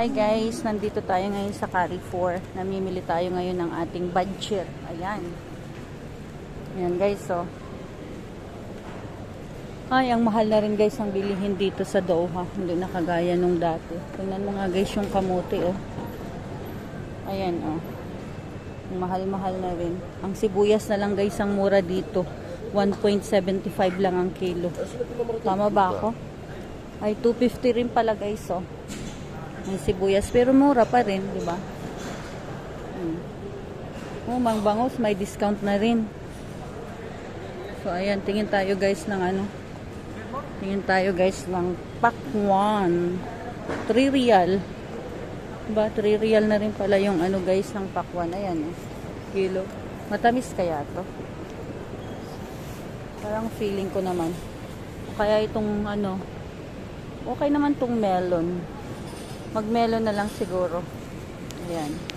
Hi guys, nandito tayo ngayon sa Carrefour. Namimili tayo ngayon ng ating budget. Ayan. Ayan guys, oh. Ay, ang mahal na rin guys ang bilihin dito sa Doha. Hindi na kagaya nung dati. Tingnan mo nga guys yung kamote, oh. Ayan, oh. Ang Mahal-mahal na rin. Ang sibuyas na lang guys ang mura dito. 1.75 lang ang kilo. Tama ba ako? Ay, 250 rin pala guys, oh. May sibuyas, pero mura pa rin, di ba? Hmm. Oh, mang bangos, may discount na rin. So, ayan, tingin tayo guys ng ano. Tingin tayo guys ng pakwan. 3 real. Diba? 3 real na rin pala yung ano guys ng pakwan. Ayan, eh. Kilo. Matamis kaya to? Parang feeling ko naman. Kaya itong ano, okay naman tong melon. Mag-melon na lang siguro. Ayan.